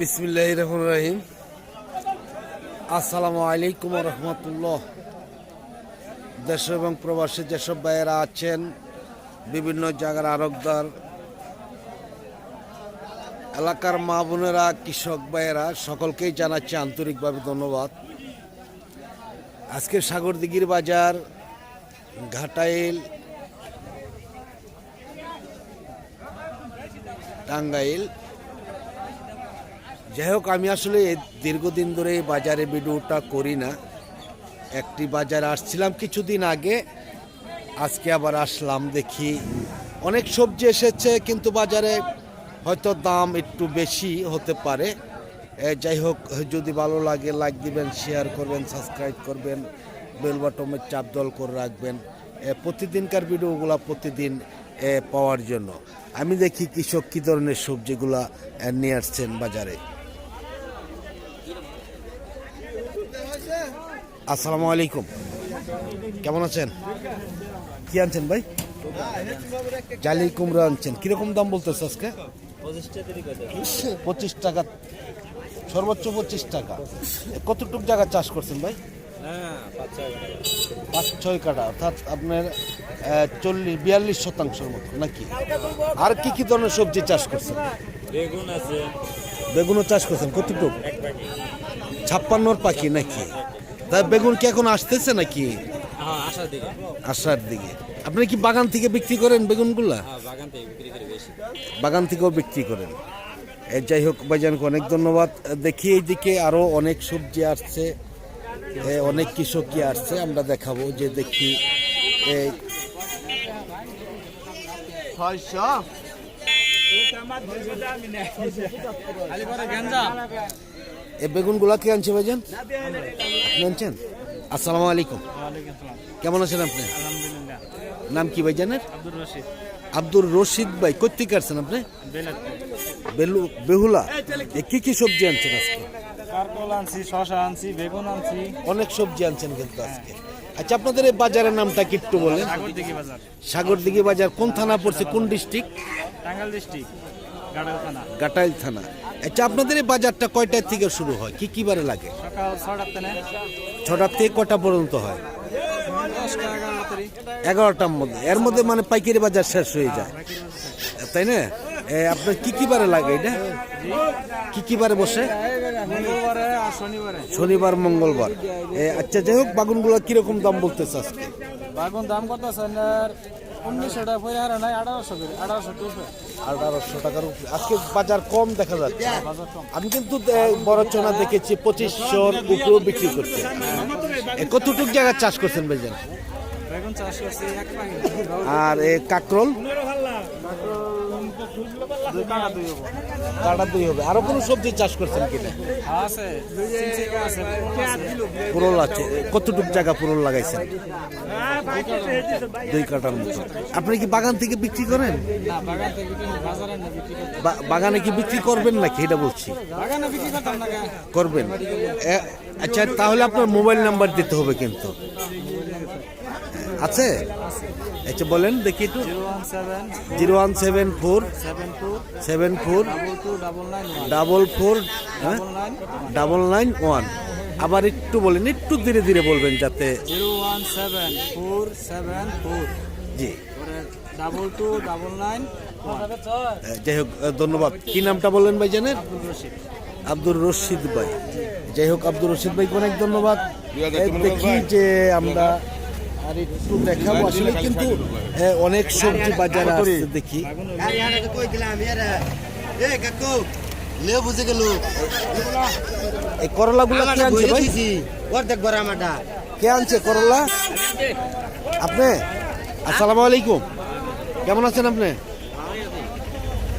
বিসমিল্লাহ রহমান রাহিম। আসসালামু আলাইকুম রহমতুল্লাহ। দেশ এবং প্রবাসী যেসব ভাইয়েরা আছেন, বিভিন্ন জায়গার আরকদার এলাকার মা বোনেরা, কৃষক ভাইয়েরা, সকলকেই জানাচ্ছি আন্তরিকভাবে ধন্যবাদ। আজকে সাগরদিঘির বাজার, ঘাটাইল, টাঙ্গাইল যাই হোক, আমি আসলে দীর্ঘদিন ধরে এই বাজারে ভিডিওটা করি না। একটি বাজারে আসছিলাম কিছুদিন আগে, আজকে আবার আসলাম দেখি। অনেক সবজি এসেছে, কিন্তু বাজারে হয়তো দাম একটু বেশি হতে পারে। যাই হোক, যদি ভালো লাগে লাইক দিবেন শেয়ার করবেন সাবস্ক্রাইব করবেন বেল বাটমের চাপ দল করে রাখবেন। প্রতিদিনকার ভিডিওগুলো প্রতিদিন পাওয়ার জন্য। আমি দেখি কৃষক কী ধরনের সবজিগুলা নিয়ে আসছেন বাজারে। আসসালামু আলাইকুম। কেমন আছেন? কি আনছেন ভাই? জালি কুমড়া আনছেন। কীরকম দাম বলতেছে আজকে? পঁচিশ টাকা। সর্বোচ্চ পঁচিশ টাকা। কতটুক জায়গা চাষ করছেন ভাই? পাঁচ ছয় কাটা অর্থাৎ আপনার চল্লিশ বিয়াল্লিশ শতাংশের মতো নাকি? আর কি কি ধরনের সবজি চাষ করছেন? বেগুন আছে। বেগুনও চাষ করছেন। কতটুক? ছাপ্পান্নর পাখি নাকি? তা বেগুন কি এখন আসতেছে নাকি? হ্যাঁ আসার দিকে। আপনি কি বাগান থেকে বিক্রি করেন বেগুনগুলা? হ্যাঁ বাগান থেকে বিক্রি করে বেশি। বাগান থেকেও বিক্রি করেন। যাই হোক ভাইজানকে অনেক ধন্যবাদ। দেখি এইদিকে আরও অনেক সবজি আসছে। এ, অনেক কৃষকই আসছে আমরা দেখাবো। যে দেখি এ, এ বেগুনগুলা কে আনছে ভাইজান? আনছেন? আসসালামু আলাইকুম। কেমন আছেন আপনি? নাম কি ভাইজানের? আব্দুর রশিদ। আব্দুর রশিদ ভাই কোথেকে আসছেন আপনি? বেলু বেহুলা। এ কি কি সবজি আনছেন আজকে? কারকল আনছি শশা আনছি বেগুন আনছি। অনেক সবজি আনছেন কিন্তু আজকে। আচ্ছা আপনাদের এই বাজারের নামটা কি একটু বলেন? সাগরদিঘি বাজার। কোন থানা পড়ছে? কোন ডিস্ট্রিক্ট? টাঙ্গাইল ডিস্ট্রিক্ট গাড়াল থানা। গাটাইল থানা। আচ্ছা আপনাদের এই বাজারটা কয়টার থেকে শুরু হয়? কি কি বারে লাগে? ছটার থেকে কটা পর্যন্ত হয়? এগারোটার মধ্যে। এর মধ্যে মানে পাইকারি বাজার শেষ হয়ে যায়। তাই না? আপনার কি কি বারে লাগে এটা? কি কি বারে বসে? শনিবার মঙ্গলবার। আচ্ছা যাই হোক বাগুনগুলো কীরকম দাম বলতেছে আজকে? বাগুন দাম কত আছে উনিশশো টাকা পরে হারে নাই আঠারোশো করে আঠারোশো আঠারোশো টাকার উপরে। আজকে বাজার কম দেখা যাচ্ছে। আমি কিন্তু বড় চোনা দেখেছি, পঁচিশশোর উপরেও বিক্রি করছে। কতটুক জায়গা চাষ করছেন ভাইজান? আর এ কাকরল? কাটা দুই হবে। আরও কোনো সবজি চাষ করছেন কিনা পুরল আছে কতটুক জায়গা পুরল লাগাইছেন? দুই কাটার মতো। আপনি কি বাগান থেকে বিক্রি করেন? বাগান কি বিক্রি করবেন নাকি? এটা বলছি? করবেন। আচ্ছা তাহলে আপনার মোবাইল নাম্বার দিতে হবে কিন্তু। আছে? আচ্ছা বলেন দেখি একটু। Zero one seven four seven four double four হ্যাঁ? Double nine one. আবার একটু বলেন একটু ধীরে ধীরে বলবেন যাতে zero one seven four seven four. জি। ডাবল টু ডাবল নাইন যাই হোক ধন্যবাদ। কি নামটা বললেন ভাই জানেন আব্দুর রশিদ ভাই। যাই হোক, আব্দুর রশিদ ভাই অনেক ধন্যবাদ। দেখি যে আমরা আর একটু দেখাবো। আসলে কিন্তু অনেক সবজি বাজারে আসছে দেখি। কে আনছে করলা? আসসালামু আলাইকুম। কেমন আছেন আপনি?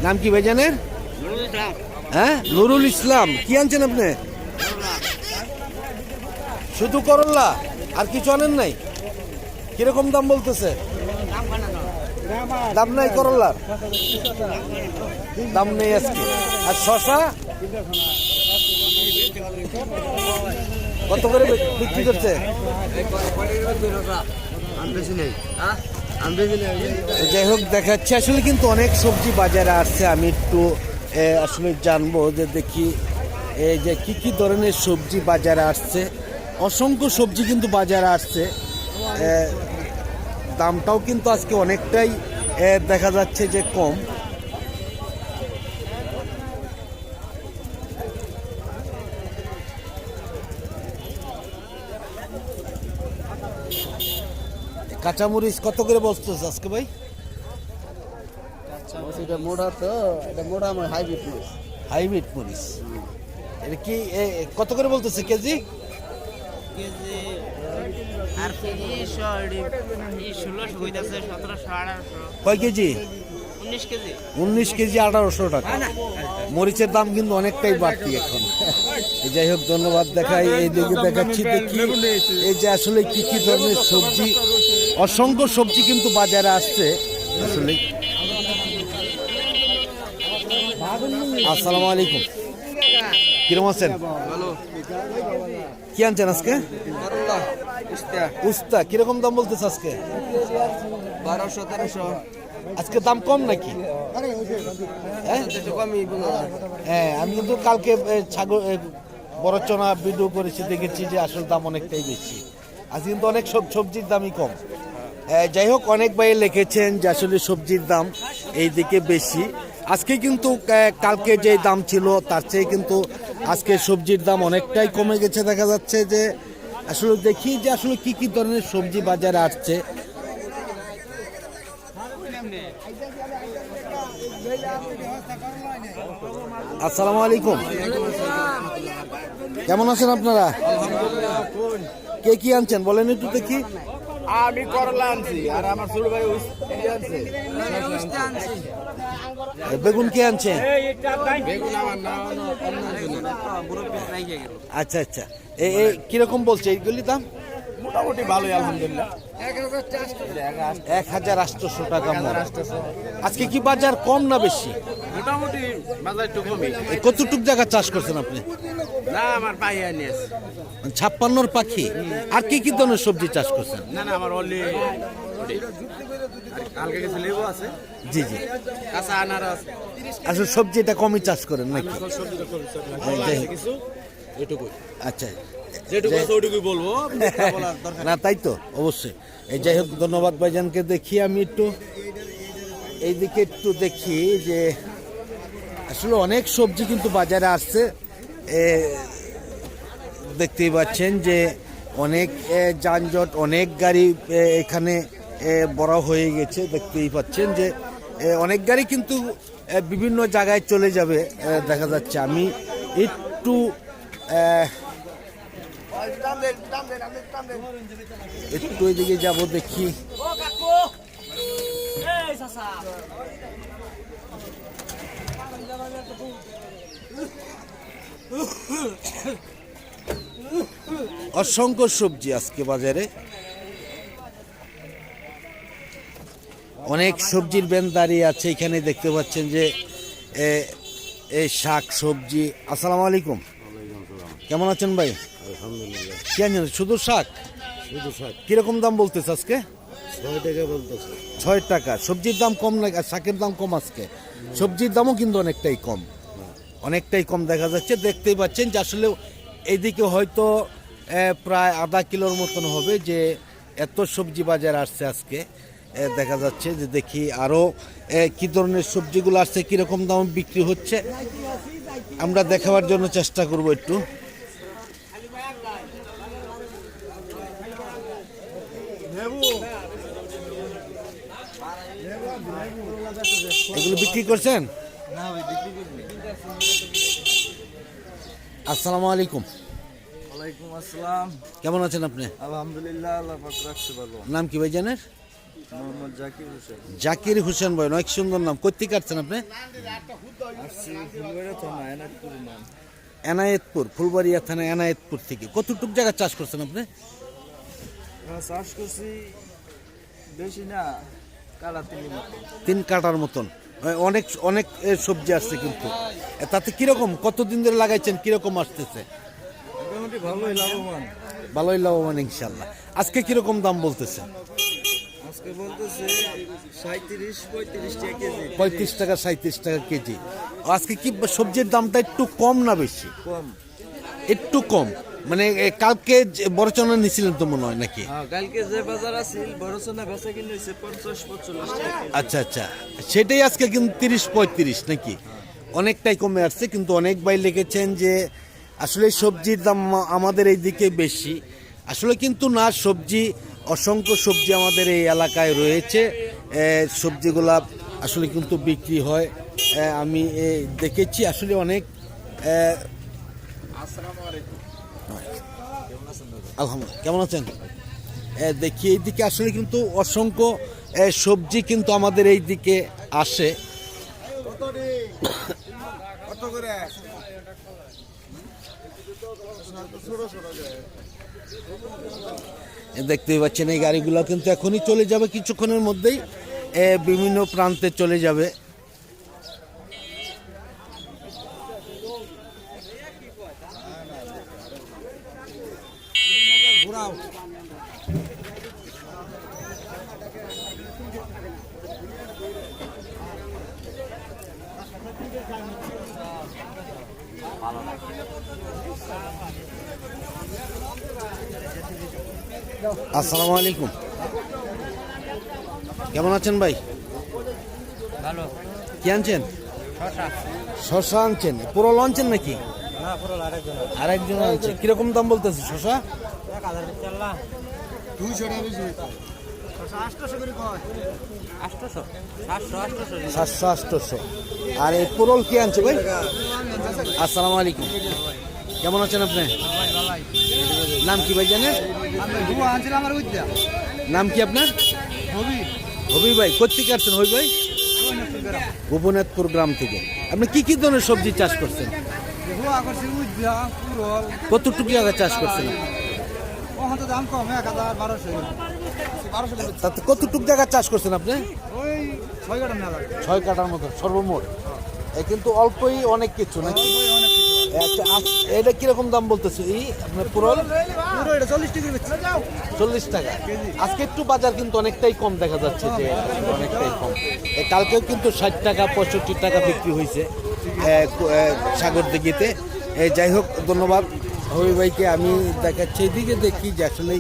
নাম কি ভাই জানেন হ্যাঁ? নুরুল ইসলাম, কি আনছেন আপনি? শুধু করল্লা আর কিছু আনেন নাই? কীরকম দাম বলতেছে? দাম নাই করল্লার দাম নেই আজকে। আর শশা? কত করে বিক্রি করছে? যাই হোক, দেখাচ্ছে। আসলে কিন্তু অনেক সবজি বাজারে আসছে, আমি একটু আসলে জানব যে দেখি এই যে কি কি ধরনের সবজি বাজারে আসছে। অসংখ্য সবজি কিন্তু বাজারে আসছে। দামটাও কিন্তু আজকে অনেকটাই দেখা যাচ্ছে যে কম। কাঁচামরিচ কত করে বসতো আজকে ভাই? এটা মোড়া তো এটা মোড়া আমার হাইব্রিড মাছ হাইব্রিড মরিচ এটা কি কত করে বলতেছে কেজি? কেজি কয় কেজি? উনিশ কেজি। আঠারোশো টাকা। মরিচের দাম কিন্তু অনেকটাই বাড়তি এখন। এই যাই হোক ধন্যবাদ দেখাই এইদিকে দেখাচ্ছি দেখি। এই যে আসলে কি কি ধরনের সবজি অসংখ্য সবজি কিন্তু বাজারে আসছে। আসলে আসসালামু আলাইকুম। কিরম আছেন? কি আনছেন আজকে? উস্তা। কীরকম দাম বলতেছে আজকে? বারোশো তেরোশো। আজকে দাম কম নাকি? হ্যাঁ? হ্যাঁ আমি কিন্তু কালকে ছাগল এ, বড় চনা ভিডিও করেছি দেখেছি যে আসল দাম অনেকটাই বেশি। আজ কিন্তু অনেক সব সবজির দামই কম। যাই হোক অনেক ভাই লিখেছেন যে আসলে সবজির দাম এই দিকে বেশি। আজকে কিন্তু কালকে যে দাম ছিল তার চেয়ে কিন্তু আজকে সবজির দাম অনেকটাই কমে গেছে দেখা যাচ্ছে যে আসলে দেখি যে আসলে কি কি ধরনের সবজি বাজারে আসছে। আসসালামু আলাইকুম। কেমন আছেন আপনারা? কে কি আনছেন? বলেন একটু দেখি। আমি করলা আনছি আর আমার ছোট ভাই আনছে। বেগুন কে আনছে? বেগুন আমার না আচ্ছা আচ্ছা। এ এ কীরকম বলছে এইগুলি দাম? মোটামুটি ভালোই আলহামদুলিল্লাহ। এক হাজার আটশোশো টাকা আজকে কি বাজার কম না বেশি? মোটামুটি বাজার একটু কমই। কতটুক জায়গা চাষ করছেন আপনি? না আমার ছাপ্পান্নর পাখি। আর কি কি ধরনের সবজি চাষ করছেন? না না আমার অনলি কালকে কিছু লেবু আছে। জি জি। কাঁচা আনারস। আসলে সবজি এটা কমই চাষ করেন নাকি? সবজিটা হ্যাঁ, যাই কিছু এটুকুই। আচ্ছা। বলব না তাই তো অবশ্যই। এই যাই হোক ধন্যবাদ ভাইজানকে। দেখি আমি একটু এইদিকে একটু দেখি যে আসলে অনেক সবজি কিন্তু বাজারে আসছে। দেখতেই পাচ্ছেন যে অনেক যানজট অনেক গাড়ি এখানে এ, বড় হয়ে গেছে। দেখতেই পাচ্ছেন যে অনেক গাড়ি কিন্তু বিভিন্ন জায়গায় চলে যাবে দেখা যাচ্ছে। আমি একটু একটু এদিকে যাব, দেখি। অসংখ্য সবজি আজকে বাজারে। অনেক সবজির ব্যান দাঁড়িয়ে আছে এখানে দেখতে পাচ্ছেন যে এই শাক সবজি। আসসালামু আলাইকুম। কেমন আছেন ভাই? আনছেন? শুধু শাক? শুধু শাক। কীরকম দাম বলতেছে আজকে? ছয় টাকা বলতেছে। ছয় টাকা। সবজির দাম কম না শাকের দাম কম আজকে। সবজির দামও কিন্তু অনেকটাই কম। অনেকটাই কম দেখা যাচ্ছে। দেখতেই পাচ্ছেন যে আসলে এইদিকে হয়তো প্রায় আধা কিলোর মতন হবে যে এত সবজি বাজার আসছে আজকে। দেখা যাচ্ছে যে দেখি আরও কি ধরনের সবজিগুলো আসছে কীরকম দাম বিক্রি হচ্ছে। আমরা দেখাবার জন্য চেষ্টা করব একটু। এগুলো বিক্রি করছেন? আসসালামু আলাইকুম। ওয়ালাইকুম আসসালাম। কেমন আছেন আপনি? আলহামদুলিল্লাহ আল্লাহ ভালো। নাম কি ভাই জানেন মোহাম্মদ জাকির হোসেন। জাকির হোসেন ভাই অনেক সুন্দর নাম। কোথেকে আসছেন আপনি? এনায়েতপুর ফুলবাড়িয়া থানা এনায়েতপুর থেকে। কতটুক জায়গা চাষ করছেন আপনি? হ্যাঁ, চাষ করছি বেশি না তিন কাটার মতন। অনেক অনেক সবজি আসছে কিন্তু। তাতে কীরকম? কতদিন ধরে লাগাইছেন? কীরকম আসতেছে? ভালোই লাভবান। ভালোই লাভবান ইনশাল্লাহ। আজকে কীরকম দাম বলতেছে আজকে আজকে বলতেছে সাঁত্রিশ পঁয়ত্রিশ টাকা সাঁত্রিশ টাকা কেজি। আজকে কি সবজির দামটা একটু কম না বেশি? কম। একটু কম। মানে কালকে বড় নিছিলেন তো মনে হয় নাকি? হ্যাঁ কালকে যে বাজার আছিল বড় বেচা কিনে পঞ্চাশ পঁচল্লিশ টাকা আচ্ছা আচ্ছা। সেটাই আজকে কিন্তু তিরিশ পঁয়ত্রিশ নাকি? অনেকটাই কমে আসছে কিন্তু অনেক ভাই লিখেছেন যে আসলে সবজির দাম আমাদের এই দিকে বেশি। আসলে কিন্তু না সবজি অসংখ্য সবজি আমাদের এই এলাকায় রয়েছে। সবজিগুলা আসলে কিন্তু বিক্রি হয়। আমি দেখেছি আসলে অনেক। আলহামদুলিল্লাহ। কেমন আছেন? দেখি, এইদিকে আসলে কিন্তু অসংখ্য সবজি কিন্তু আমাদের এই দিকে আসে। দেখতেই পাচ্ছেন এই গাড়িগুলো কিন্তু এখনই চলে যাবে কিছুক্ষণের মধ্যেই। বিভিন্ন প্রান্তে চলে যাবে। আসসালামু আলাইকুম। কেমন আছেন ভাই? ভালো। কি আনছেন? শশা শশা আনছেন। পুরো আনছেন নাকি? না পুরো আরেকজন আরেকজন আনছে। কীরকম দাম বলতেছে শশা সাতশো আটশোশো। আর এই পুরল কি আনছে ভাই? আসসালামু আলাইকুম। কেমন আছেন আপনি? নাম কি ভাই জানেন? নাম কি আপনার? হবি ভাই কোথেকে আসছেন হবি ভাই? গোপনাথপুর গ্রাম থেকে। আপনি কি কি ধরনের সবজি চাষ করছেন? কতটুকু জায়গা চাষ করছেন? তাতে কতটুকু জায়গা চাষ করছেন আপনি? ছয় কাটার মতো, সর্বমোট। কিন্তু অল্পই অনেক কিছু নাকি? এটা কীরকম দাম বলতেছে? এই আপনার পুরল পুরো এটা চল্লিশ টাকা বেচছে। যাও চল্লিশ টাকা। আজকে একটু বাজার কিন্তু অনেকটাই কম দেখা যাচ্ছে যে অনেকটাই কম। কালকেও কিন্তু ষাট টাকা পঁয়ষট্টি টাকা বিক্রি হয়েছে সাগর দিঘিতে। যাই হোক ধন্যবাদ। হবি ভাইকে আমি দেখাচ্ছি। এদিকে দেখি যে আসলে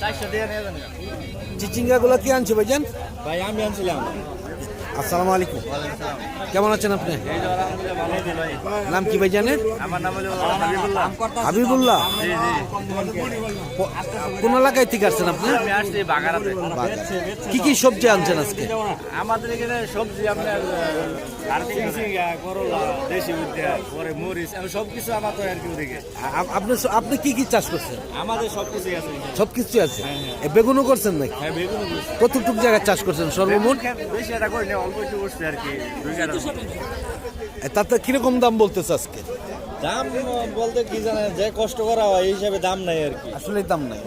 কিনা গুলা চিচিঙ্গাগুলো কি আনছে ভাইজান? ভাই আমি আনছিলাম। আসসালামু আলাইকুম। কেমন আছেন আপনি? ভাই নাম কি ভাইজানের আমার নাম হাবিবুল্লাহ। হাবিবুল্লাহ? জি জি। ক- কোন এলাকায় থেকে আসছেন আপনি। কি কি সবজি আনছেন আজকে? আমাদের এখানে সবজি আপনার আপনি আপনি কি কি চাষ করছেন? আমাদের সব কিছুই আছে? সব আছে বেগুনও করছেন নাকি? হ্যাঁ কতটুকু জায়গা চাষ করছেন সর্বমোট? বেশি এটা করি অল্প একটু করছি আর কি। তাতে কীরকম দাম বলতেছে আজকে? দাম বলতে কি জানেন যে কষ্ট করা হয় এই হিসাবে দাম নাই আর কি। আসলে দাম নাই।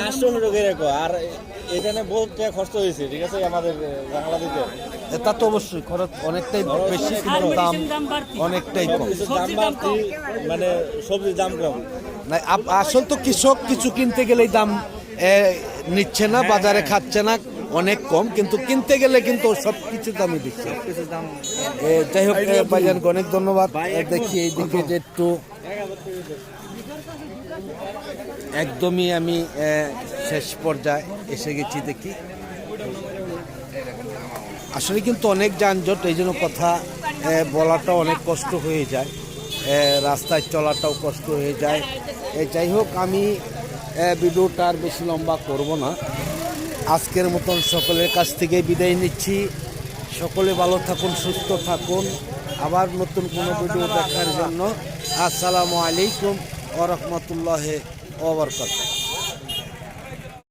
আটশো টাকা রাখো আর এখানে বলতে খরচ হয়েছে ঠিক আছে আমাদের বাংলাদেশে। এ, তা তো অবশ্যই খরচ অনেকটাই বেশি কিন্তু দাম অনেকটাই কম। দাম বাড়তি মানে সবজির দাম কম। না আপ- আসল তো কৃষক কিছু কিনতে গেলেই দাম এ, নিচ্ছে না বাজারে খাচ্ছে না অনেক কম, কিন্তু কিনতে গেলে কিন্তু সব কিছু দামই দিচ্ছে যাই হোক ভাইজানকে অনেক ধন্যবাদ। দেখি এইদিকে যে একটু একদমই আমি শেষ পর্যায়ে এসে গেছি দেখি। আসলে কিন্তু অনেক যানজট, এই জন্য কথা বলাটা অনেক কষ্ট হয়ে যায়। রাস্তায় চলাটাও কষ্ট হয়ে যায়। যাই হোক, আমি ভিডিওটা আর বেশি লম্বা করব না। আজকের মতন সকলের কাছ থেকে বিদায় নিচ্ছি। সকলে ভালো থাকুন, সুস্থ থাকুন। আবার নতুন কোনো ভিডিও দেখার জন্য আসসালামু আলাইকুম ও রহমতুল্লাহ ওবরকাত